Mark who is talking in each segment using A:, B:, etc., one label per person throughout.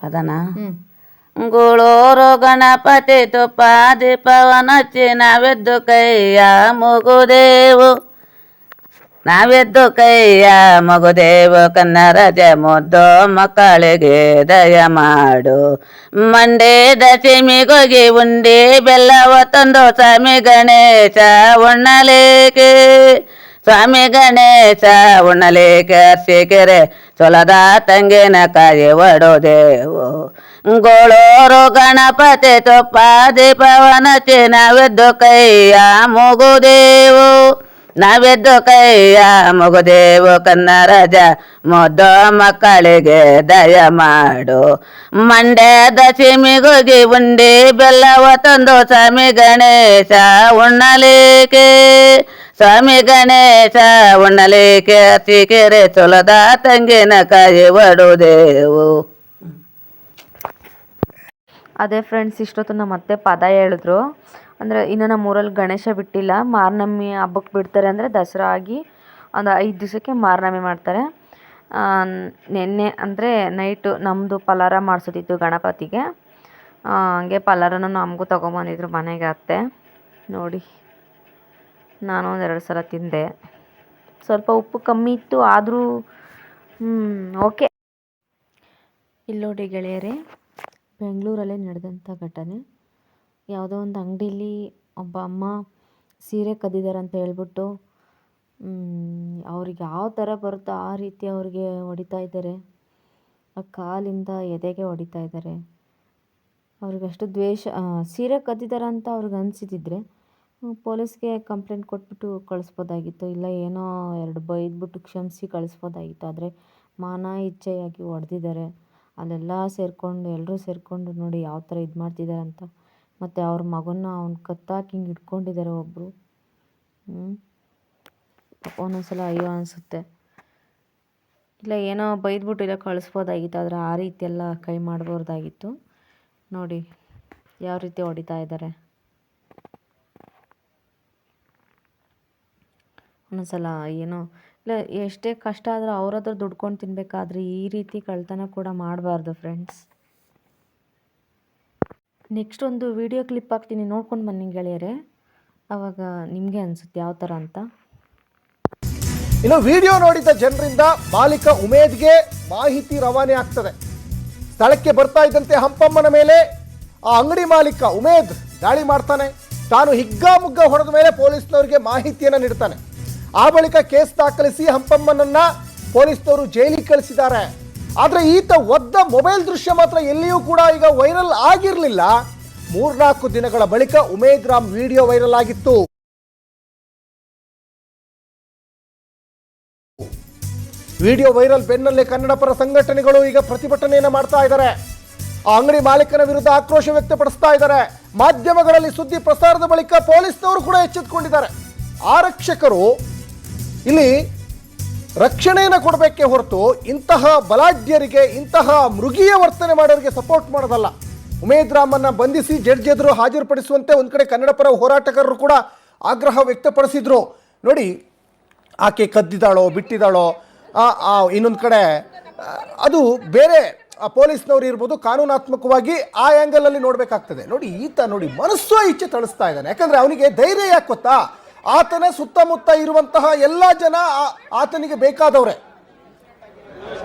A: ಪದನ? ಗುಳೋರು ಗಣಪತಿ ತುಪ್ಪ ದೀಪವನ ಹಚ್ಚಿ ನಾವೆದ್ದು ಕೈಯ ಮುಗುದೇವು. ನಾವೆದ್ದು ಕೈಯ ಮಗುದೇವು ಕನ್ನರಜ ಮುದ್ದು ಮಕ್ಕಳಿಗೆ ದಯ ಮಾಡು. ಮಂಡೇ ದಶಮಿಗೋಗಿ ಉಂಡಿ ಬೆಲ್ಲವ ತಂದು ಸ್ವಾಮಿ ಗಣೇಶ ಉಣ್ಣಲೇಕೆ ಸ್ವಾಮಿ ಗಣೇಶ ಕೆರೆ ಅರ್ಸಿಕೆರೆ ಸೊಲದ ತಂಗಿನಕಾಯಿ ಒಡೋದೇವು ಗೋಳೋರು ಗಣಪತಿ ತುಪ್ಪ ದೀಪವನ ನಾವೆದ್ದು ಕೈಯ ಮುಗುದೇವು ನಾವೆದ್ದು ಕೈಯ ಮುಗುದೇವು ಕನ್ನರಜ ಮುದ್ದ ಮಕ್ಕಳಿಗೆ ದಯ ಮಾಡು. ಮಂಡ್ಯ ದಶಮಿಗೋಗಿ ಉಂಡಿ ಬೆಲ್ಲವ ತಂದು ಸ್ವಾಮಿ ಗಣೇಶ ಉಣ್ಣಲೇಕೆ ಸ್ವಾಮಿ ಗಣೇಶ ಉಣ್ಣಲಿಕ್ಕೆ ಅತಿಕೆರೆ ಚೊಲದ ತಂಗಿನ ಕಾಯಿ ಒಡುದೇವು
B: ಅದೇ ಫ್ರೆಂಡ್ಸ್ ಇಷ್ಟೊತ್ತು ನಮ್ಮ ಅತ್ತೆ ಪದ ಹೇಳಿದ್ರು. ಅಂದರೆ ಇನ್ನು ನಮ್ಮ ಊರಲ್ಲಿ ಗಣೇಶ ಬಿಟ್ಟಿಲ್ಲ. ಮಾರ್ನಮ್ಮಿ ಹಬ್ಬಕ್ಕೆ ಬಿಡ್ತಾರೆ ಅಂದರೆ ದಸರಾ ಆಗಿ ಒಂದು ಐದು ದಿವಸಕ್ಕೆ ಮಾರ್ನಮ್ಮಿ ಮಾಡ್ತಾರೆ. ನಿನ್ನೆ ಅಂದರೆ ನೈಟು ನಮ್ಮದು ಪಲಾರ ಮಾಡಿಸೋದಿತ್ತು ಗಣಪತಿಗೆ. ಹಂಗೆ ಪಲಾರನ ನಮಗೂ ತೊಗೊಂಬಂದಿದ್ರು ಮನೆಗೆ ಅತ್ತೆ. ನೋಡಿ. ನಾನು ಒಂದೆರಡು ಸಲ ತಿಂದೆ. ಸ್ವಲ್ಪ ಉಪ್ಪು ಕಮ್ಮಿ ಇತ್ತು, ಆದರೂ ಓಕೆ. ಇಲ್ಲೋಡಿ ಗೆಳೆಯರೇ, ಬೆಂಗಳೂರಲ್ಲೇ ನಡೆದಂಥ ಘಟನೆ. ಯಾವುದೋ ಒಂದು ಅಂಗಡೀಲಿ ಒಬ್ಬ ಅಮ್ಮ ಸೀರೆ ಕದ್ದಿದ್ದಾರೆ ಅಂತ ಹೇಳ್ಬಿಟ್ಟು ಅವ್ರಿಗೆ ಯಾವ ಥರ ಬರುತ್ತೋ ಆ ರೀತಿ ಅವ್ರಿಗೆ ಹೊಡಿತಾ ಇದ್ದಾರೆ. ಆ ಕಾಲಿಂದ ಎದೆಗೆ ಹೊಡಿತಾ ಇದ್ದಾರೆ. ಅವ್ರಿಗೆ ಅಷ್ಟು ದ್ವೇಷ ಸೀರೆ ಕದ್ದಿದ್ದಾರೆ ಅಂತ ಅವ್ರಿಗೆ ಅನಿಸಿದ್ರೆ ಪೊಲೀಸ್ಗೆ ಕಂಪ್ಲೇಂಟ್ ಕೊಟ್ಬಿಟ್ಟು ಕಳಿಸ್ಬೋದಾಗಿತ್ತು. ಇಲ್ಲ, ಏನೋ ಎರಡು ಬೈದ್ಬಿಟ್ಟು ಕ್ಷಮಿಸಿ ಕಳಿಸ್ಬೋದಾಗಿತ್ತು. ಆದರೆ ಮಾನ ಇಚ್ಛೆಯಾಗಿ ಹೊಡೆದಿದ್ದಾರೆ. ಅಲ್ಲೆಲ್ಲ ಸೇರಿಕೊಂಡು ಎಲ್ಲರೂ ಸೇರಿಕೊಂಡು ನೋಡಿ ಯಾವ ಥರ ಇದು ಮಾಡ್ತಿದ್ದಾರೆ ಅಂತ. ಮತ್ತು ಅವ್ರ ಮಗನ್ನ ಅವ್ನ ಕತ್ತಾಕಿ ಹಿಂಗೆ ಇಟ್ಕೊಂಡಿದ್ದಾರೆ ಒಬ್ಬರು ಒಂದೊಂದ್ಸಲ ಅಯ್ಯೋ ಅನಿಸುತ್ತೆ. ಇಲ್ಲ, ಏನೋ ಬೈದ್ಬಿಟ್ಟು ಇಲ್ಲ ಕಳಿಸ್ಬೋದಾಗಿತ್ತು. ಆದರೆ ಆ ರೀತಿ ಎಲ್ಲ ಕೈ ಮಾಡಬಾರ್ದಾಗಿತ್ತು ನೋಡಿ, ಯಾವ ರೀತಿ ಹೊಡಿತಾ ಇದ್ದಾರೆ. ಒಂದೊಂದ್ಸಲ ಏನೋ, ಇಲ್ಲ ಎಷ್ಟೇ ಕಷ್ಟ ಆದರೂ ಅವ್ರ ಹತ್ರ ದುಡ್ಕೊಂಡು ತಿನ್ನಬೇಕಾದ್ರೆ ಈ ರೀತಿ ಕಳ್ತನ ಕೂಡ ಮಾಡಬಾರ್ದು ಫ್ರೆಂಡ್ಸ್ ನೆಕ್ಸ್ಟ್ ಒಂದು ವಿಡಿಯೋ ಕ್ಲಿಪ್ ಹಾಕ್ತೀನಿ, ನೋಡ್ಕೊಂಡು ಬನ್ನಿ ಗೆಳೆಯರೆ. ಅವಾಗ ನಿಮಗೆ ಅನಿಸುತ್ತೆ ಯಾವ ಥರ ಅಂತ.
C: ಇನ್ನು ವಿಡಿಯೋ ನೋಡಿದ ಜನರಿಂದ ಮಾಲೀಕ ಉಮೇದ್ಗೆ ಮಾಹಿತಿ ರವಾನೆ ಆಗ್ತದೆ. ಸ್ಥಳಕ್ಕೆ ಬರ್ತಾ ಇದ್ದಂತೆ ಹಂಪಮ್ಮನ ಮೇಲೆ ಆ ಅಂಗಡಿ ಮಾಲೀಕ ಉಮೇದ್ ದಾಳಿ ಮಾಡ್ತಾನೆ. ತಾನು ಹಿಗ್ಗಾಮುಗ್ಗ ಹೊಡೆದ ಮೇಲೆ ಪೊಲೀಸ್ನವರಿಗೆ ಮಾಹಿತಿಯನ್ನು ನೀಡ್ತಾನೆ. ಆ ಬಳಿಕ ಕೇಸ್ ದಾಖಲಿಸಿ ಹಂಪಮ್ಮನನ್ನ ಪೊಲೀಸ್ನವರು ಜೈಲಿಗೆ ಕಳಿಸಿದ್ದಾರೆ. ಆದರೆ ಈತ ಒದ್ದ ಮೊಬೈಲ್ ದೃಶ್ಯ ಮಾತ್ರ ಎಲ್ಲಿಯೂ ಕೂಡ ಈಗ ವೈರಲ್ ಆಗಿರಲಿಲ್ಲ. ಮೂರ್ನಾಲ್ಕು ದಿನಗಳ ಬಳಿಕ ಉಮೇದ್ ರಾಮ್ ವಿಡಿಯೋ ವೈರಲ್ ಆಗಿತ್ತು. ವಿಡಿಯೋ ವೈರಲ್ ಬೆನ್ನಲ್ಲೇ ಕನ್ನಡ ಪರ ಸಂಘಟನೆಗಳು ಈಗ ಪ್ರತಿಭಟನೆಯನ್ನು ಮಾಡ್ತಾ ಇದ್ದಾರೆ. ಆ ಅಂಗಡಿ ಮಾಲೀಕನ ವಿರುದ್ಧ ಆಕ್ರೋಶ ವ್ಯಕ್ತಪಡಿಸ್ತಾ ಇದ್ದಾರೆ. ಮಾಧ್ಯಮಗಳಲ್ಲಿ ಸುದ್ದಿ ಪ್ರಸಾರದ ಬಳಿಕ ಪೊಲೀಸ್ನವರು ಕೂಡ ಎಚ್ಚೆತ್ತುಕೊಂಡಿದ್ದಾರೆ ಆರಕ್ಷಕರು ಇಲ್ಲಿ ರಕ್ಷಣೆಯನ್ನು ಕೊಡಬೇಕೆ ಹೊರತು ಇಂತಹ ಬಲಾಢ್ಯರಿಗೆ ಇಂತಹ ಮೃಗೀಯ ವರ್ತನೆ ಮಾಡೋರಿಗೆ ಸಪೋರ್ಟ್ ಮಾಡೋದಲ್ಲ. ಉಮೇದ್ ರಾಮನ್ನ ಬಂಧಿಸಿ ಜಡ್ಜ್ ಎದುರು ಹಾಜರುಪಡಿಸುವಂತೆ ಒಂದು ಕಡೆ ಕನ್ನಡ ಪರ ಹೋರಾಟಗಾರರು ಕೂಡ ಆಗ್ರಹ ವ್ಯಕ್ತಪಡಿಸಿದ್ರು. ನೋಡಿ ಆಕೆ ಕದ್ದಿದ್ದಾಳೋ ಬಿಟ್ಟಿದ್ದಾಳೋ ಇನ್ನೊಂದು ಕಡೆ ಅದು ಬೇರೆ ಆ, ಪೊಲೀಸ್ನವ್ರು ಇರ್ಬೋದು ಕಾನೂನಾತ್ಮಕವಾಗಿ ಆ ಆ್ಯಂಗಲಲ್ಲಿ ನೋಡಬೇಕಾಗ್ತದೆ. ನೋಡಿ ಈತ ನೋಡಿ ಮನಸ್ಸು ಇಚ್ಛೆ ತಳಿಸ್ತಾ ಇದ್ದಾನೆ. ಯಾಕಂದರೆ ಅವನಿಗೆ ಧೈರ್ಯ ಯಾಕೆ ಗೊತ್ತಾ? ಆತನ ಸುತ್ತಮುತ್ತ ಇರುವಂತಹ ಎಲ್ಲ ಜನ ಆ- ಆತನಿಗೆ ಬೇಕಾದವ್ರೆ.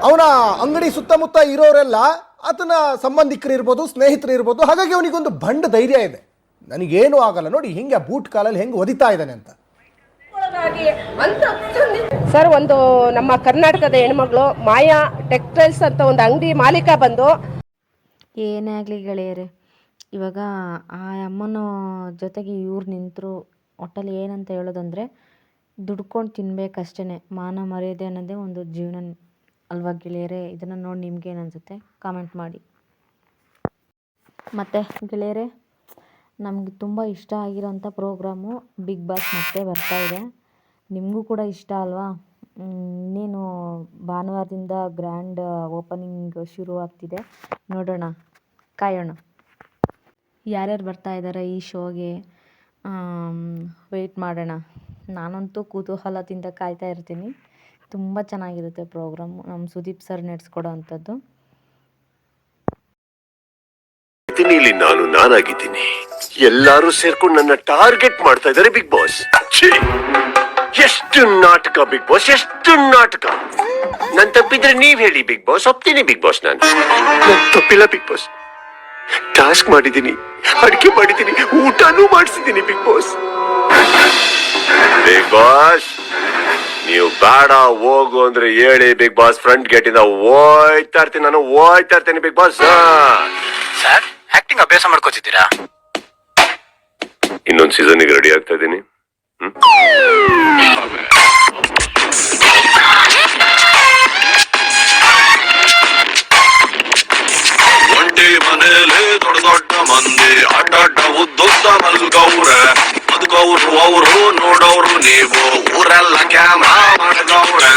C: ಅವನ ಅಂಗಡಿ ಸುತ್ತಮುತ್ತ ಇರೋರೆಲ್ಲ ಆತನ ಸಂಬಂಧಿಕರು ಇರ್ಬೋದು ಸ್ನೇಹಿತರು ಇರ್ಬೋದು ಹಾಗಾಗಿ ಅವನಿಗೊಂದು ಬಂಡ ಧೈರ್ಯ ಇದೆ. ನನಗೇನು ಆಗಲ್ಲ ನೋಡಿ ಹಿಂಗೆ ಬೂಟ್ ಕಾಲಲ್ಲಿ ಹೆಂಗೆ ಒದಿತಾ ಇದ್ದಾನೆ ಅಂತ.
D: ಸರ್ ಒಂದು ನಮ್ಮ ಕರ್ನಾಟಕದ ಹೆಣ್ಮಗಳು ಮಾಯಾ ಟೆಕ್ಸ್ಟೈಲ್ಸ್ ಅಂತ ಒಂದು ಅಂಗಡಿ ಮಾಲೀಕ ಬಂದು
B: ಏನೇ ಆಗಲಿ ಗೆಳೆಯರೇ ಇವಾಗ ಆ ಅಮ್ಮನ ಜೊತೆಗೆ ಇವ್ರು ನಿಂತರು ಒಟ್ಟಲ್ಲಿ ಏನಂತ ಹೇಳೋದಂದ್ರೆ, ದುಡ್ಕೊಂಡು ತಿನ್ಬೇಕಷ್ಟೇ ಮಾನ ಮರ್ಯಾದೆ ಅನ್ನೋದೇ ಒಂದು ಜೀವನ ಅಲ್ವಾ ಗೆಳೆಯರೇ? ಇದನ್ನು ನೋಡಿ ನಿಮ್ಗೇನು ಅನಿಸುತ್ತೆ? ಕಾಮೆಂಟ್ ಮಾಡಿ. ಮತ್ತು ಗೆಳೆಯರೇ, ನಮಗೆ ತುಂಬ ಇಷ್ಟ ಆಗಿರೋಂಥ ಪ್ರೋಗ್ರಾಮು ಬಿಗ್ ಬಾಸ್ ಮತ್ತೆ ಬರ್ತಾ ಇದೆ. ನಿಮಗೂ ಕೂಡ ಇಷ್ಟ ಅಲ್ವಾ? ಇನ್ನೇನು ಭಾನುವಾರದಿಂದ ಗ್ರ್ಯಾಂಡ್ ಓಪನಿಂಗ್ ಶುರು ಆಗ್ತಿದೆ. ನೋಡೋಣ, ಕಾಯೋಣ. ಯಾರ್ಯಾರು ಬರ್ತಾ ಇದ್ದಾರೆ ಈ ಶೋಗೆ ವೆಯ್ಟ್ ಮಾಡೋಣ. ನಾನಂತೂ ಕುತೂಹಲದಿಂದ ಕಾಯ್ತಾ ಇರ್ತೀನಿ. ತುಂಬ ಚೆನ್ನಾಗಿರುತ್ತೆ ಪ್ರೋಗ್ರಾಮು ನಮ್ಮ ಸುದೀಪ್ ಸರ್ ನಡೆಸ್ಕೊಡೋ ಅಂಥದ್ದು.
E: ಇಲ್ಲಿ ನಾನು, ನಾನಾಗಿದ್ದೀನಿ. ಎಲ್ಲರೂ ಸೇರ್ಕೊಂಡು ನನ್ನ ಟಾರ್ಗೆಟ್ ಮಾಡ್ತಾ ಇದ್ದಾರೆ ಬಿಗ್ ಬಾಸ್! ಎಷ್ಟು ನಾಟಕ ಬಿಗ್ ಬಾಸ್ ಎಷ್ಟು ನಾಟಕ? ನನ್ ತಪ್ಪಿದ್ರೆ ನೀವ್ ಹೇಳಿ ಬಿಗ್ ಬಾಸ್ ಒಪ್ತೀನಿ ಬಿಗ್ ಬಾಸ್ ನಾನು. ತಪ್ಪಿಲ್ಲ ಬಿಗ್ ಬಾಸ್ ಟಾಸ್ಕ್ ಮಾಡಿದ್ದೀನಿ ಅಡಿಕೆ ಮಾಡಿದ್ದೀನಿ ಊಟನೂ ಮಾಡಿಸಿದ್ದೀನಿ ಬಿಗ್ ಬಾಸ್ ಬಿಗ್ ಬಾಸ್ ನೀವು ಬೇಡ ಹೋಗು ಅಂದ್ರೆ ಹೇಳಿ ಬಿಗ್ ಬಾಸ್ ಫ್ರಂಟ್ ಗೇಟ್ ಇಂದ ಹೋಯ್ತಾ ಇರ್ತೀನಿ ನಾನು ಹೋಯ್ತಾ ಇರ್ತೀನಿ ಬಿಗ್ ಬಾಸ್
F: ಸರ್ ಆಕ್ಟಿಂಗ್ ಅಭ್ಯಾಸ ಮಾಡ್ಕೋತಿದ್ದೀರಾ?
E: ಇನ್ನೊಂದು ಸೀಸನ್ಗೆ ರೆಡಿ ಆಗ್ತಾ ಇದ್ದೀನಿ.
G: ಅವರು ನೋಡೋರು ನೀವು. ಊರಲ್ಲ ಕ್ಯಾಮ್ರಾ ಮಾಡ್ಗವ್ರೆ